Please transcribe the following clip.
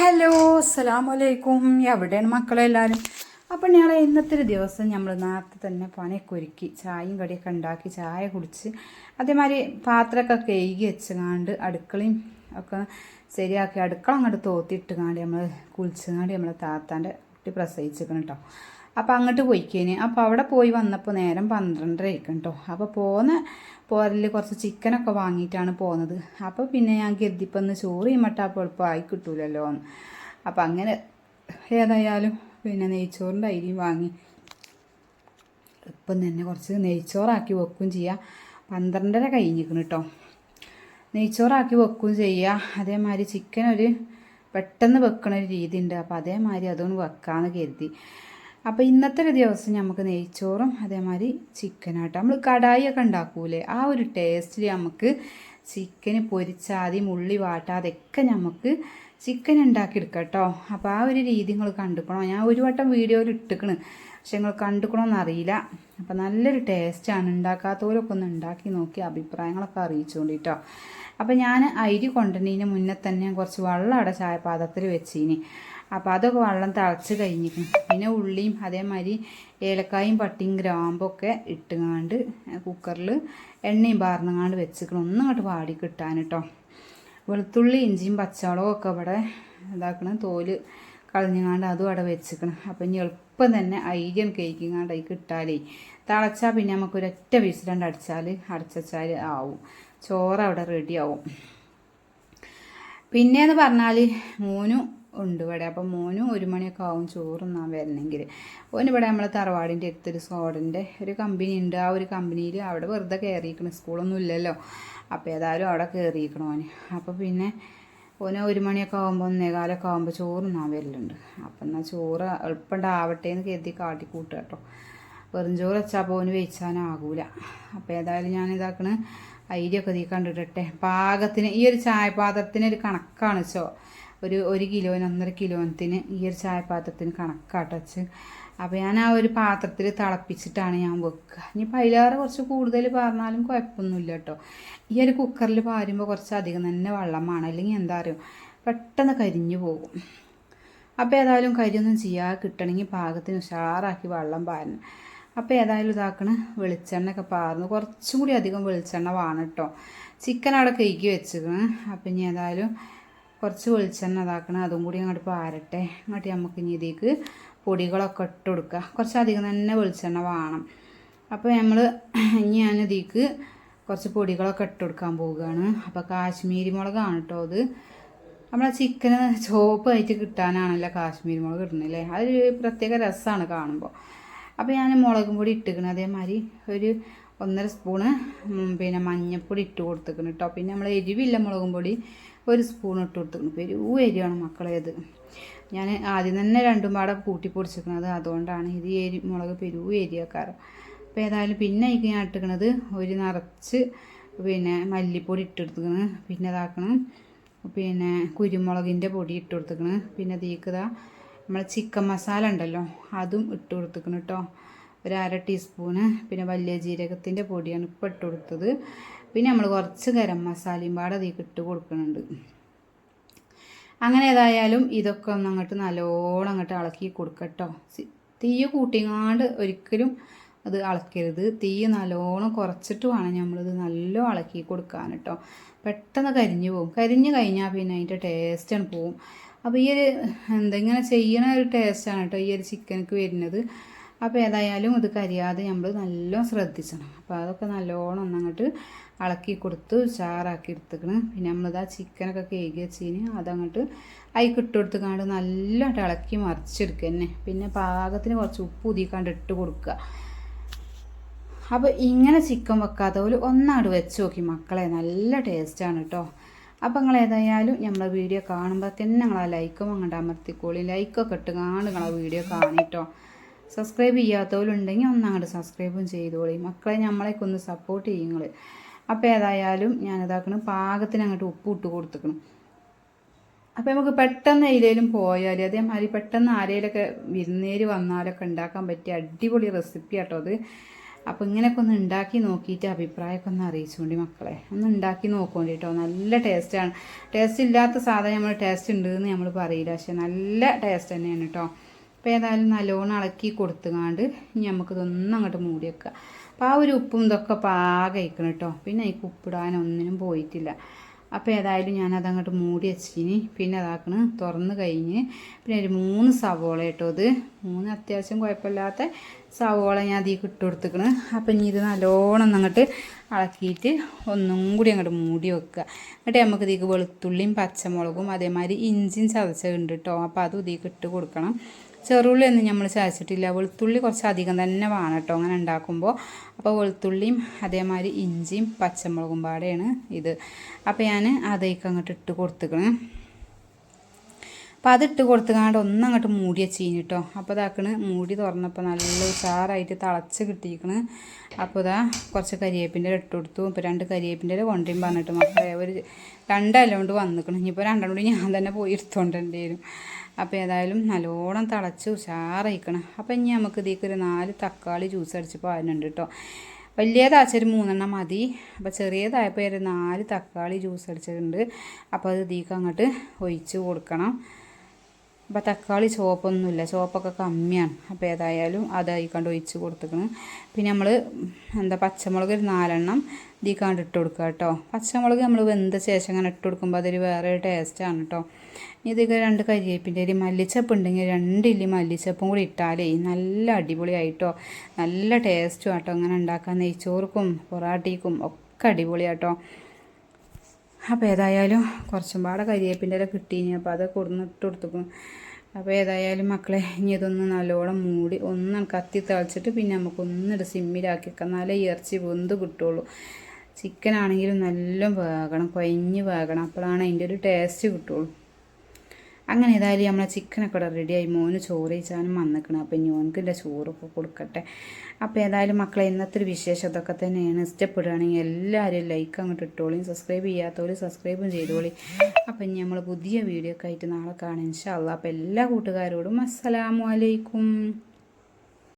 Hello അസ്സലാമലൈക്കും. എവിടെയാണ് മക്കളെ എല്ലാവരും അപ്പം ഞങ്ങൾ ഇന്നത്തെ ഒരു ദിവസം നമ്മൾ നേരത്തെ തന്നെ പണിയൊക്കെ ഒരുക്കി ചായയും കടിയൊക്കെ ഉണ്ടാക്കി ചായ കുടിച്ച് അതേമാതിരി പാത്രമൊക്കെ കഴുകി വെച്ചുകാണ്ട് അടുക്കളയും ഒക്കെ ശരിയാക്കി അടുക്കള അങ്ങോട്ട് തോത്തിയിട്ട് കാണ്ടി നമ്മൾ കുളിച്ചുകാണ്ട് നമ്മൾ താത്താന്റെ കുട്ടി പ്രസവിച്ചിരിക്കണം കേട്ടോ അപ്പോൾ അങ്ങോട്ട് പോയിക്കേന്. അപ്പോൾ അവിടെ പോയി വന്നപ്പോൾ നേരം പന്ത്രണ്ടര ആയിരിക്കും കേട്ടോ അപ്പോൾ പോന്ന പോരൽ കുറച്ച് ചിക്കനൊക്കെ വാങ്ങിയിട്ടാണ് പോകുന്നത് അപ്പോൾ പിന്നെ ഞാൻ കരുതിപ്പോൾ ഒന്ന് ചോറ് ചെയ്യുമ്പോൾ എളുപ്പമായി കിട്ടൂലല്ലോ അപ്പോൾ അങ്ങനെ ഏതായാലും പിന്നെ നെയ്ച്ചോറിന്റെ അരിയും വാങ്ങി. ഇപ്പം തന്നെ കുറച്ച് നെയ്ച്ചോറാക്കി വെക്കുകയും ചെയ്യാം. പന്ത്രണ്ടര കഴിഞ്ഞിരിക്കണം കേട്ടോ നെയ്ച്ചോറാക്കി വെക്കുകയും ചെയ്യുക അതേമാതിരി ചിക്കൻ ഒരു പെട്ടെന്ന് വെക്കണ ഒരു രീതി ഉണ്ട് അപ്പോൾ അതേമാതിരി അതൊന്ന് വെക്കാമെന്ന് കരുതി. അപ്പോൾ ഇന്നത്തെ ഒരു ദിവസം നമുക്ക് നെയ്ച്ചോറും അതേമാതിരി ചിക്കനാട്ടോ നമ്മൾ കടായിയൊക്കെ ഉണ്ടാക്കൂലേ? ആ ഒരു ടേസ്റ്റിൽ നമുക്ക് ചിക്കന് പൊരിച്ചാതി ഉള്ളി വാട്ടാതൊക്കെ നമുക്ക് ചിക്കൻ ഉണ്ടാക്കിയെടുക്കാം കേട്ടോ അപ്പോൾ ആ ഒരു രീതി നിങ്ങൾ കണ്ടുക്കണോ? ഞാൻ ഒരു വട്ടം വീഡിയോയിൽ ഇട്ടിക്കണ്. പക്ഷെ നിങ്ങൾ കണ്ടുക്കണമെന്നറിയില്ല അപ്പോൾ നല്ലൊരു ടേസ്റ്റാണ് ഉണ്ടാക്കാത്തവരൊക്കെ ഒന്ന് ഉണ്ടാക്കി നോക്കി അഭിപ്രായങ്ങളൊക്കെ അറിയിച്ചുകൊണ്ട് കേട്ടോ അപ്പോൾ ഞാൻ അരി കൊണ്ടുവന്നതിന് മുന്നേ തന്നെ കുറച്ച് വെള്ളം അവിടെ ചായപാത്രത്തിൽ വെച്ചിനി. അപ്പോൾ അതൊക്കെ വെള്ളം തിളച്ച് കഴിഞ്ഞിരിക്കും. പിന്നെ ഉള്ളിയും അതേമാതിരി ഏലക്കായും പട്ടിയും ഗ്രാമ്പൊക്കെ ഇട്ടുകാണ്ട് കുക്കറിൽ എണ്ണയും പാർന്നങ്ങാണ്ട് വെച്ചിക്കണം ഒന്നും അങ്ങോട്ട് വാടി കിട്ടാൻ കേട്ടോ വെളുത്തുള്ളി ഇഞ്ചിയും പച്ചമുളകും ഒക്കെ ഇവിടെ ഇതാക്കണം. തോൽ കളഞ്ഞങ്ങാണ്ട് അതും അവിടെ വെച്ചിക്കണം അപ്പം ഇനി എളുപ്പം തന്നെ ഐര്യം കേക്കിങ്ങാണ്ട് അതിൽ കിട്ടാലേ. തിളച്ചാൽ പിന്നെ നമുക്ക് ഒരൊറ്റ വിസിലണ്ട് അടിച്ചാൽ അടച്ചാൽ ആവും. ചോറ് അവിടെ റെഡിയാവും പിന്നെയെന്ന് പറഞ്ഞാൽ മോനും ഉണ്ട് ഇവിടെ. അപ്പം മോനും ഒരു മണിയൊക്കെ ആവും ചോറുന്നാൻ വരണമെങ്കിൽ. ഓൻ ഇവിടെ നമ്മളെ തറവാടിന്റെ അടുത്തൊരു സോഡന്റെ ഒരു കമ്പനി ഉണ്ട്. ആ ഒരു കമ്പനിയിൽ അവിടെ വെറുതെ കയറിയിരിക്കണം. സ്കൂളൊന്നും ഇല്ലല്ലോ. അപ്പോൾ ഏതായാലും അവിടെ കയറിയിരിക്കണം ഓന്. അപ്പോൾ പിന്നെ ഓന് ഒരു മണിയൊക്കെ ആകുമ്പോൾ ഒന്നേകാലൊക്കെ ആകുമ്പോൾ ചോറുന്നാൻ വരലുണ്ട്. അപ്പം എന്നാൽ ചോറ് എളുപ്പമുണ്ടാവട്ടെ എന്ന് കരുതി കാട്ടി കൂട്ടുക കേട്ടോ. വെറും ചോറ് വെച്ചാൽ പോന് വെച്ചാനാകൂല അപ്പോൾ ഏതായാലും ഞാൻ ഇതാക്കണ് അരിയൊക്കെ തീ കണ്ടിട്ടെ പാകത്തിന് ഈ ഒരു ചായപാത്രത്തിന് ഒരു കണക്കാണ് ചോ ഒരു ഒരു കിലോന് ഒന്നര കിലോത്തിന് ഈ ഒരു ചായപാത്രത്തിന് കണക്കാട്ടച്ച്. അപ്പോൾ ഞാൻ ആ ഒരു പാത്രത്തിൽ തിളപ്പിച്ചിട്ടാണ് ഞാൻ വെക്കുക ഇനി അതിലേറെ കുറച്ച് കൂടുതൽ പറഞ്ഞാലും കുഴപ്പമൊന്നുമില്ല കേട്ടോ. ഈ ഒരു കുക്കറിൽ പാരുമ്പോൾ കുറച്ച് അധികം തന്നെ വെള്ളം വേണം അല്ലെങ്കിൽ എന്താ അറിയോ പെട്ടെന്ന് കരിഞ്ഞു പോകും. അപ്പോൾ ഏതായാലും കരിയൊന്നും ചെയ്യാതെ കിട്ടണമെങ്കിൽ പാകത്തിന് ഉഷാറാക്കി വെള്ളം പാരണം. അപ്പോൾ ഏതായാലും ഇതാക്കണ് വെളിച്ചെണ്ണയൊക്കെ പാർന്ന് കുറച്ചും കൂടി അധികം വെളിച്ചെണ്ണ വേണം കേട്ടോ. ചിക്കൻ അവിടെ കഴുകി വെച്ചിരുന്നു അപ്പം ഇനി ഏതായാലും കുറച്ച് വെളിച്ചെണ്ണ ഇതാക്കണം. അതും കൂടി അങ്ങോട്ട് പാരട്ടെ. അങ്ങോട്ട് നമുക്ക് ഇനി ഇതിലേക്ക് പൊടികളൊക്കെ ഇട്ട് കൊടുക്കുക കുറച്ചധികം തന്നെ വെളിച്ചെണ്ണ വേണം. അപ്പോൾ നമ്മൾ ഇനി ഞാൻ ഇതിലേക്ക് കുറച്ച് പൊടികളൊക്കെ ഇട്ട് കൊടുക്കാൻ പോവുകയാണ്. അപ്പോൾ കാശ്മീരി മുളകാണ് കേട്ടോ അത്. നമ്മളെ ചിക്കന് ചോപ്പായിട്ട് കിട്ടാനാണല്ലോ കാശ്മീരി മുളക് ഇടുന്നില്ലേ അതൊരു പ്രത്യേക രസമാണ് കാണുമ്പോൾ അപ്പോൾ ഞാൻ മുളകും പൊടി ഇട്ടിക്കണം. അതേമാതിരി ഒരു ഒന്നര സ്പൂണ് പിന്നെ മഞ്ഞൾപ്പൊടി ഇട്ട് കൊടുത്തേക്കണം കേട്ടോ പിന്നെ നമ്മൾ എരിവില്ല മുളകും പൊടി ഒരു സ്പൂൺ ഇട്ട് കൊടുത്തേക്കണം പെരുവ് എരിവാണ് മക്കളെ ഞാൻ ആദ്യം തന്നെ രണ്ടും പാടെ കൂട്ടി പൊടിച്ചിരിക്കുന്നത്. അതുകൊണ്ടാണ് ഇത് എരി മുളക് പെരുവ് എരിയാക്കാറ്. അപ്പോൾ ഏതായാലും പിന്നെ അതിക്ക് ഞാൻ ഇട്ടിക്കണത് ഒരു നിറച്ച് പിന്നെ മല്ലിപ്പൊടി ഇട്ടെടുത്തേക്കണ് പിന്നെ ഇതാക്കണം പിന്നെ കുരുമുളകിന്റെ പൊടി ഇട്ട് കൊടുത്തേക്കണ് പിന്നെ തീക്കതാ നമ്മളെ ചിക്കൻ മസാല ഉണ്ടല്ലോ അതും ഇട്ട് കൊടുത്തേക്കണം കേട്ടോ ഒരു അര ടീസ്പൂണ് പിന്നെ വലിയ ജീരകത്തിന്റെ പൊടിയാണ് ഇപ്പം ഇട്ട് കൊടുത്തത്. പിന്നെ നമ്മൾ കുറച്ച് ഗരം മസാലയും പാടെ അതിൽ ഇട്ട് കൊടുക്കുന്നുണ്ട്. അങ്ങനെ ഏതായാലും ഇതൊക്കെ ഒന്ന് അങ്ങോട്ട് നല്ലോണം അങ്ങോട്ട് ഇളക്കി കൊടുക്കട്ടോ തീ കൂട്ടിങ്ങാണ്ട് ഒരിക്കലും അത് ഇളക്കരുത്. തീ നല്ലോണം കുറച്ചിട്ട് വേണം നമ്മളിത് നല്ല ഇളക്കി കൊടുക്കാൻ കേട്ടോ. പെട്ടെന്ന് കരിഞ്ഞു പോകും കരിഞ്ഞു കഴിഞ്ഞാൽ പിന്നെ അതിന്റെ ടേസ്റ്റാണ് പോവും. അപ്പോൾ ഈ ഒരു എന്തെങ്ങനെ ചെയ്യണ ഒരു ടേസ്റ്റാണ് കേട്ടോ ഈ ഒരു ചിക്കനക്ക് വരുന്നത്. അപ്പോൾ ഏതായാലും ഇത് കരിയാതെ നമ്മൾ നല്ലോണം ശ്രദ്ധിച്ചണം. അപ്പോൾ അതൊക്കെ നല്ലോണം ഒന്നങ്ങോട്ട് ഇളക്കി കൊടുത്ത് ചാറാക്കി എടുത്തുക്കണ്. പിന്നെ നമ്മളിതാ ചിക്കനൊക്കെ കേക്ക് വെച്ചിന് അതങ്ങോട്ട് അതിൽ ഇട്ട് കൊടുത്തുക്കാണ്ട് നല്ലതായിട്ട് ഇളക്കി മറിച്ചെടുക്കുക തന്നെ പിന്നെ പാകത്തിന് കുറച്ച് ഉപ്പ് ഉതിക്കാണ്ട് ഇട്ട് കൊടുക്കുക അപ്പോൾ ഇങ്ങനെ ചിക്കൻ വെക്കാത്തവർ ഒന്നാട് വെച്ച് നോക്കി മക്കളെ. നല്ല ടേസ്റ്റാണ് കേട്ടോ അപ്പോൾ നിങ്ങൾ ഏതായാലും നമ്മളെ വീഡിയോ കാണുമ്പോൾ തന്നെ നിങ്ങളാ ലൈക്കും അങ്ങോട്ട് അമർത്തിക്കോളി. ലൈക്കൊക്കെ ഇട്ട് കാണും നിങ്ങളെ വീഡിയോ കാണിട്ടോ സബ്സ്ക്രൈബ് ചെയ്യാത്തവരുണ്ടെങ്കിൽ ഒന്ന് അങ്ങോട്ട് സബ്സ്ക്രൈബും ചെയ്തോളി. മക്കളെ നമ്മളെയൊക്കെ ഒന്ന് സപ്പോർട്ട് ചെയ്യുങ്ങൾ അപ്പം ഏതായാലും ഞാനിതാക്കണം. പാകത്തിന് അങ്ങോട്ട് ഉപ്പ് ഇട്ട് കൊടുത്തുക്കണം. അപ്പോൾ നമുക്ക് പെട്ടെന്ന് എയിലേലും പോയാൽ അതേമാതിരി പെട്ടെന്ന് ആരേലൊക്കെ വിരുന്നേര് വന്നാലൊക്കെ ഉണ്ടാക്കാൻ പറ്റിയ അടിപൊളി റെസിപ്പി ആട്ടോ അത്. അപ്പോൾ ഇങ്ങനെയൊക്കെ ഒന്ന് ഉണ്ടാക്കി നോക്കിയിട്ട് അഭിപ്രായമൊക്കെ ഒന്ന് അറിയിച്ചുകൊണ്ട് മക്കളെ. ഒന്ന് ഉണ്ടാക്കി നോക്കുകൊണ്ട് കേട്ടോ നല്ല ടേസ്റ്റാണ് ടേസ്റ്റ് ഇല്ലാത്ത സാധനം നമ്മൾ ടേസ്റ്റ് ഉണ്ടെന്ന് നമ്മൾ പറയില്ല. പക്ഷെ നല്ല ടേസ്റ്റ് തന്നെയാണ് കേട്ടോ അപ്പോൾ ഏതായാലും നല്ലോണം ഇളക്കി കൊടുത്തുകാണ്ട് ഇനി നമുക്കിതൊന്നും അങ്ങോട്ട് മൂടി വെക്കുക. അപ്പോൾ ആ ഒരു ഉപ്പും ഇതൊക്കെ പാകയിക്കണം കേട്ടോ. പിന്നെ ഈ ഉപ്പിടാനൊന്നിനും പോയിട്ടില്ല. അപ്പോൾ ഏതായാലും ഞാനത് അങ്ങോട്ട് മൂടി വെച്ചിനി. പിന്നെ അതാക്കണ് തുറന്ന് കഴിഞ്ഞ് പിന്നെ ഒരു മൂന്ന് സവോള കേട്ടോ ഇത്. മൂന്ന് അത്യാവശ്യം കുഴപ്പമില്ലാത്ത സവോള ഞാൻ അതിൽ ഇട്ട് കൊടുത്തുക്കണ്. അപ്പം ഇനി ഇത് നല്ലോണം അങ്ങോട്ട് ഇളക്കിയിട്ട് ഒന്നും കൂടി അങ്ങോട്ട് മൂടി വെക്കുക. എന്നിട്ട് നമുക്ക് ഇതിക്ക് വെളുത്തുള്ളിയും പച്ചമുളകും അതേമാതിരി ഇഞ്ചിയും ചതച്ചുണ്ട് കേട്ടോ. അപ്പോൾ അതും ഇതിക്ക് ഇട്ട് കൊടുക്കണം. ചെറുള്ളി ഒന്നും നമ്മൾ ചതച്ചിട്ടില്ല. വെളുത്തുള്ളി കുറച്ച് അധികം തന്നെ വേണം കേട്ടോ. അങ്ങനെ ഉണ്ടാക്കുമ്പോൾ. അപ്പോൾ വെളുത്തുള്ളിയും അതേമാതിരി ഇഞ്ചിയും പച്ചമുളകും പാടെയാണ് ഇത്. അപ്പോൾ ഞാൻ അതേക്ക് അങ്ങോട്ട് ഇട്ട് കൊടുത്തുക്കണ്. അപ്പോൾ അതിട്ട് കൊടുത്തുകാണ്ട് ഒന്നും അങ്ങോട്ട് മൂടി വെച്ചീന് കേട്ടോ അപ്പോൾ ഇതാക്കണ് മൂടി തുറന്നപ്പോൾ നല്ല ഉഷാറായിട്ട് തിളച്ച് കിട്ടിയിരിക്കണ് അപ്പോൾ ഇതാ കുറച്ച് കരിയേപ്പിന്റെ ഇട്ട് കൊടുത്തു. ഇപ്പോൾ രണ്ട് കരിയേപ്പിന്റെ ഇല കൊണ്ടും പറഞ്ഞിട്ട് മക്കളെ ഒരു രണ്ടല്ല കൊണ്ട് വന്നിക്കണം. ഇനിയിപ്പോൾ രണ്ടെണ്ണം കൂടി ഞാൻ തന്നെ പോയി എടുത്തോണ്ടേണ്ടി വരും അപ്പോൾ ഏതായാലും നല്ലോണം തിളച്ച് ഉഷാറായിക്കണം. അപ്പോൾ ഇനി നമുക്ക് ഇതിലേക്ക് ഒരു നാല് തക്കാളി ജ്യൂസ് അടിച്ച് പാരുന്നുണ്ട് കേട്ടോ വലിയതാച്ചൊരു മൂന്നെണ്ണം മതി. അപ്പോൾ ചെറിയതായപ്പോൾ ഒരു നാല് തക്കാളി ജ്യൂസ് അടിച്ചിട്ടുണ്ട്. അപ്പോൾ അത് ഇതിലേക്ക് അങ്ങോട്ട് ഒഴിച്ച് കൊടുക്കണം. അപ്പോൾ തക്കാളി ചുവപ്പൊന്നുമില്ല ചുവപ്പൊക്കെ കമ്മിയാണ്. അപ്പോൾ ഏതായാലും അതായി കണ്ട് ഒഴിച്ച് കൊടുത്തേക്കണം. പിന്നെ നമ്മൾ എന്താ പച്ചമുളക് ഒരു നാലെണ്ണം ഇതീ കണ്ട് ഇട്ട് കൊടുക്കുക കേട്ടോ പച്ചമുളക് നമ്മൾ വെന്ത ശേഷം അങ്ങനെ ഇട്ട് കൊടുക്കുമ്പോൾ അതൊരു വേറെ ടേസ്റ്റാണ് കേട്ടോ ഇതൊക്കെ രണ്ട് കരിയേപ്പിന്റെ ഒരു മല്ലിച്ചപ്പ് ഉണ്ടെങ്കിൽ രണ്ട് ഇല്ലി മല്ലിച്ചപ്പും കൂടി ഇട്ടാലേ നല്ല അടിപൊളിയായിട്ടോ. നല്ല ടേസ്റ്റും ആട്ടോ. അങ്ങനെ ഉണ്ടാക്കാൻ നെയ്ച്ചോർക്കും പൊറാട്ടിക്കും ഒക്കെ അടിപൊളിയാട്ടോ അപ്പോൾ ഏതായാലും കുറച്ചും പാടെ കരിയേപ്പിന്റെ ഇല കിട്ടീനി. അപ്പോൾ അത് കൊടുന്നിട്ട് കൊടുത്തുക്കും അപ്പോൾ ഏതായാലും മക്കളെ ഇനി ഇതൊന്ന് നല്ലോണം മൂടി ഒന്ന് കത്തി തളിച്ചിട്ട് പിന്നെ നമുക്കൊന്നിട്ട് സിമ്മിലാക്കി വെക്കാം. ഈ ഇറച്ചി വെന്ത് കിട്ടുള്ളൂ. ചിക്കൻ ആണെങ്കിലും നല്ല വേകണം കൊയഞ്ഞ് വേകണം. അപ്പോഴാണ് അതിന്റെ ഒരു ടേസ്റ്റ് കിട്ടുള്ളൂ. അങ്ങനെ ഏതായാലും നമ്മളെ ചിക്കനൊക്കെ ഇവിടെ റെഡിയായി മോന് ചോറ് ചാനും വന്നിക്കണം. അപ്പം ഇനി എന്റെ ചോറൊക്കെ കൊടുക്കട്ടെ. അപ്പോൾ ഏതായാലും മക്കളെ ഇന്നത്തെ ഒരു വിശേഷം ഇതൊക്കെ തന്നെയാണ്. ഇഷ്ടപ്പെടുകയാണെങ്കിൽ എല്ലാവരും ലൈക്ക് അങ്ങോട്ട് ഇട്ടോളിയും സബ്സ്ക്രൈബ് ചെയ്യാത്തവർ സബ്സ്ക്രൈബും ചെയ്തോളി. അപ്പം ഇനി നമ്മൾ പുതിയ വീഡിയോ ഒക്കെ ആയിട്ട് നാളെ കാണാം. ഇൻഷാ അള്ളാ. അപ്പോൾ എല്ലാ കൂട്ടുകാരോടും അസ്സലാമു അലൈക്കും.